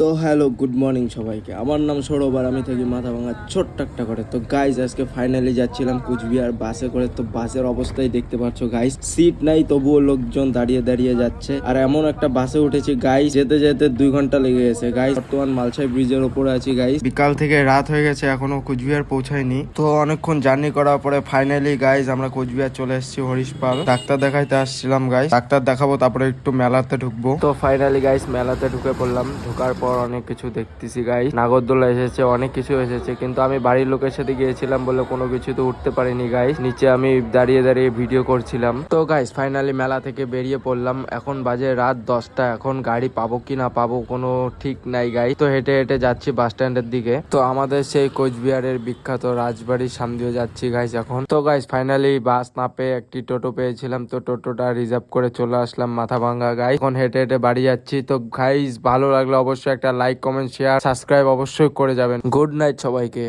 তো hello, good morning সবাইকে। আমার নাম সৌরভ আর আমি থাকি মাথা ভাঙা ছোট্ট একটা করে তো গাইজ আজকে ফাইনালি যাচ্ছিলাম কুচবিহার বাসে করে। তো বাসের অবস্থাই দেখতে পাচ্ছ গাইজ সিট নাই, তবুও লোকজন দাঁড়িয়ে দাঁড়িয়ে যাচ্ছে। আর এমন একটা বাসে উঠেছি গাইজ যেতে যেতে দুই ঘণ্টা লেগে গেছে। গাইজ বর্তমান মালসাই ব্রিজের ওপরে আছি গাইজ বিকাল থেকে রাত হয়ে গেছে, এখনও কুচবিহার পৌঁছায়নি। তো অনেকক্ষণ জার্নি করার পরে ফাইনালি গাইজ আমরা কুচবিহার চলে এসেছি হরিশপাল ডাক্তার দেখাইতে আসছিলাম গাইজ ডাক্তার দেখাবো, তারপরে একটু মেলাতে ঢুকবো। তো ফাইনালি গাইজ মেলাতে ঢুকে পড়লাম। ঢোকার পর অনেক কিছু দেখতেছি গাইজ নাগরদোলা এসেছে, অনেক কিছু এসেছে, কিন্তু আমি বাড়ির লোকের সাথে গিয়েছিলাম বলে কোনো কিছু তো উঠতে পারিনি গাইজ নিচে আমি দাঁড়িয়ে দাঁড়িয়ে ভিডিও করছিলাম। তো গাইজ ফাইনালি মেলা থেকে বেরিয়ে পড়লাম। এখন বাজে রাত দশটা। এখন গাড়ি পাবো কি না পাবো কোনো ঠিক নাই গাই তো হেঁটে হেঁটে যাচ্ছি বাস স্ট্যান্ডের দিকে। তো আমাদের সেই কোচবিহারের বিখ্যাত রাজবাড়ির সামনে দিয়ে যাচ্ছি গাইস এখন। তো গাইস ফাইনালি বাস না পেয়ে একটি টোটো পেয়েছিলাম। তো টোটোটা রিজার্ভ করে চলে আসলাম মাথা ভাঙ্গা গাই এখন হেঁটে হেঁটে বাড়ি যাচ্ছি। তো গাইস ভালো লাগলে অবশ্যই একটা লাইক কমেন্ট শেয়ার সাবস্ক্রাইব অবশ্যই করে যাবেন। গুড নাইট সবাইকে।